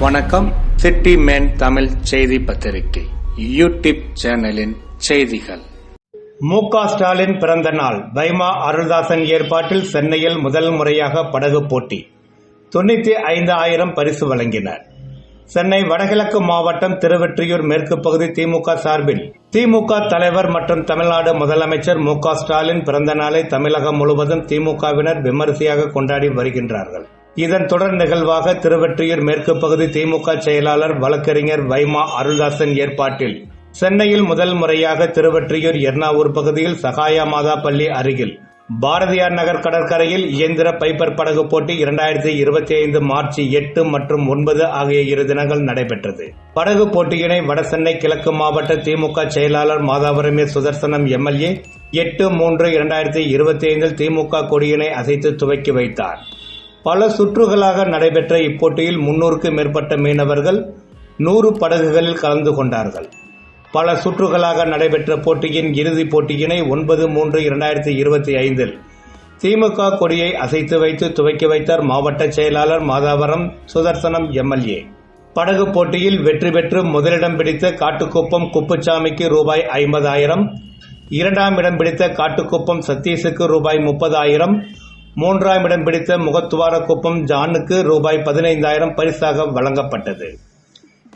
வணக்கம். City man Tamil செய்தி பத்திரிகை. யூடியூப் சேனலின் செய்திகள். மு ஸ்டாலின் பிறந்த நாள். வைமா அருள்தாசன் ஏற்பாட்டில் சென்னையில் முதல் முறையாக படகு போட்டி. தொண்ணூத்தி ஐந்து ஆயிரம் பரிசு வழங்கினர். சென்னை வடகிழக்கு மாவட்டம் திருவெற்றியூர் மேற்கு பகுதி திமுக சார்பில். திமுக தலைவர் மற்றும் தமிழ்நாடு முதலமைச்சர் மு ஸ்டாலின் பிறந்த நாளை தமிழகம் முழுவதும் திமுகவினர் விமரிசையாக கொண்டாடி வருகின்றார்கள். இதன் தொடர் நிகழ்வாக திருவெற்றியூர் மேற்கு பகுதி திமுக செயலாளர் வழக்கறிஞர் வைமா அருள்தாசன் ஏற்பாட்டில். சென்னையில் முதல் முறையாக திருவெற்றியூர் எர்ணாவூர் பகுதியில் சகாயா மாதா பள்ளி அருகில். பாரதியார் நகர் கடற்கரையில் இயந்திர பைப்பர் படகு போட்டி இரண்டாயிரத்தி இருபத்தி ஐந்து மார்ச் எட்டு மற்றும் ஒன்பது ஆகிய இரு தினங்கள் நடைபெற்றது. படகு போட்டியினை வடசென்னை கிழக்கு மாவட்ட திமுக செயலாளர் மாதாபுரமே சுதர்சனம் எம்எல்ஏ எட்டு மூன்று இரண்டாயிரத்தி இருபத்தி ஐந்தில் திமுக கொடியினை அசைத்து துவக்கி வைத்தார். பல சுற்றுகளாக நடைபெற்ற இப்போட்டியில் முன்னூறுக்கும் மேற்பட்ட மீனவர்கள் நூறு படகுகளில் கலந்து கொண்டார்கள். பல சுற்றுகளாக நடைபெற்ற போட்டியின் இறுதிப் போட்டியினை ஒன்பது மூன்று இரண்டாயிரத்தி இருபத்தி ஐந்தில் திமுக கொடியை அசைத்து வைத்து துவக்கி வைத்தார் மாவட்ட செயலாளர் மாதாவரம் சுதர்சனம் எம்எல்ஏ. படகு போட்டியில் வெற்றி பெற்று முதலிடம் பிடித்த காட்டுக்குப்பம் குப்புச்சாமிக்கு ரூபாய் ஐம்பதாயிரம் இரண்டாம் இடம் பிடித்த காட்டுக்குப்பம் சதீஷுக்கு ரூபாய் முப்பதாயிரம் மூன்றாம் இடம் பிடித்த முகத்துவாரக்குப்பம் ஜானுக்கு ரூபாய் பதினைந்தாயிரம் பரிசாக வழங்கப்பட்டது.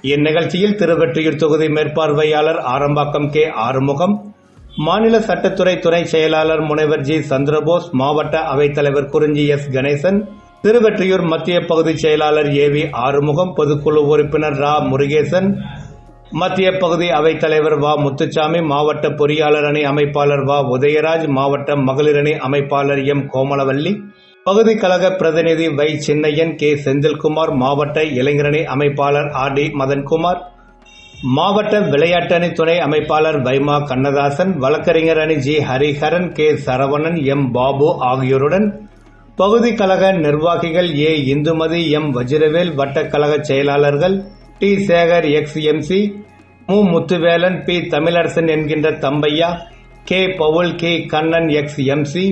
இந்நிகழ்ச்சியில் திருவெற்றியூர் தொகுதி மேற்பார்வையாளர் ஆரம்பாக்கம் கே. ஆறுமுகம் மாநில சட்டத்துறை துணை செயலாளர் முனைவர் ஜி. சந்திரபோஸ் மாவட்ட அவைத்தலைவர் குறிஞ்சி எஸ். கணேசன் திருவெற்றியூர் மத்திய பகுதி செயலாளர் ஏ. வி. ஆறுமுகம் பொதுக்குழு உறுப்பினர் ரா. முருகேசன் மத்திய பகுதி அவைத்தலைவர் வா. முத்துச்சாமி மாவட்ட பொறியாளர் அணி அமைப்பாளர் வா. உதயராஜ் மாவட்ட மகளிர் அணி அமைப்பாளர் எம். கோமலவல்லி பகுதி கழக பிரதிநிதி வை. சின்னையன் கே. செந்தில்குமார் மாவட்ட இளைஞரணி அமைப்பாளர் ஆர். டி. மதன்குமார் மாவட்ட விளையாட்டணி துணை அமைப்பாளர் வைமா கண்ணதாசன் வழக்கறிஞர் அணி G. Hariharan K. Saravanan M. Babu ஆகியோருடன் பகுதி கழக நிர்வாகிகள் ஏ. இந்துமதி எம். வஜிரவேல் வட்டக்கழக செயலாளர்கள் டி சேகர் எக்ஸ் எம்சி மு. முத்துவேலன் பி. தமிழரசன் என்கின்ற Thambaiya K. Paul K. Kannan ex MC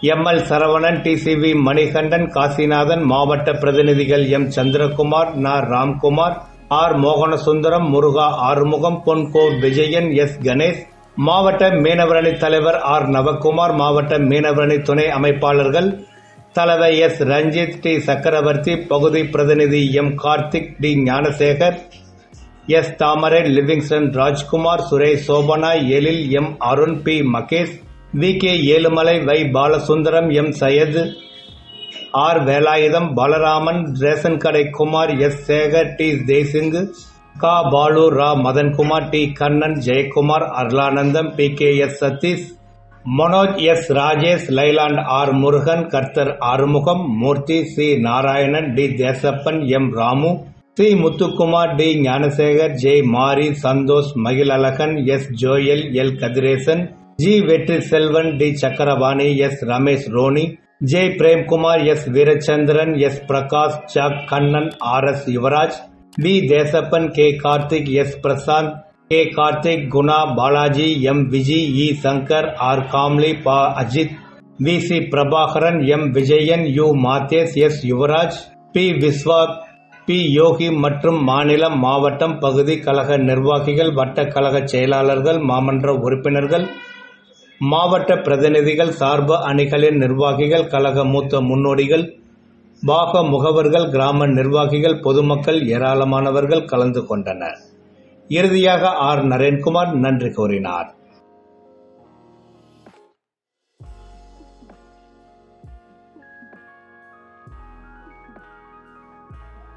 M. L. Saravanan TCV Manikandan Kasinathan மாவட்ட பிரதிநிதிகள் எம். சந்திரகுமார் நா. ராம்குமார் ஆர். மோகனசுந்தரம் முருகா ஆறுமுகம் பொன்கோ விஜயன் எஸ். கணேஷ் மாவட்ட மீனவரணி தலைவர் ஆர். நவகுமார் மாவட்ட மீனவரணி துணை அமைப்பாளர்கள் தலைவர் எஸ். ரஞ்சித் டி. சக்கரவர்த்தி பகுதி பிரதிநிதி M. Karthik T. Gnanasekar S. Thamarai Livingston Rajkumar Suresh Sobhana Ezhil M. Arun P. Mahesh V. K. Ezhumalai வை. Balasundaram M. Syed R. Velayutham Balaraman ration கடை குமார் எஸ். சேகர் டி. தேசிங்கு கா. பாலு ரா. Madankumar T. Kannan Jayakumar Arulanandam P. K. S. Sathish Manoj S Rajesh Leyland R Murugan Karthar Arumugam Murthy C Narayanan T Desappan M Ramu C Muthukumar T Gnanasekar Jai Mari Santhosh Magizhazhagan S Joel L Kathiresan G Vetri Selvan T Chakravani S Ramesh Ronnie J Premkumar S Veerachandran S Prakash jug Kannan R S Yuvaraj T Desappan K Karthik S Prasanth K Karthik Guna Balaji M Viji E Sankar R calmly பா Ajith V C Prabhakaran M Vijayan U Mathesh S Yuvaraj P Viswa P Yogi மற்றும் மாநிலம் மாவட்டம் பகுதி கழக நிர்வாகிகள் வட்ட கழக செயலாளர்கள் மாமன்ற உறுப்பினர்கள் மாவட்ட பிரதிநிதிகள் சார்பு அணிகளின் நிர்வாகிகள் கழக மூத்த முன்னோடிகள் பாக முகவர்கள் கிராம நிர்வாகிகள் பொதுமக்கள் ஏராளமானவர்கள் கலந்து கொண்டனர். இறுதியாக ஆர். நரேன்குமார் நன்றி கூறினார்.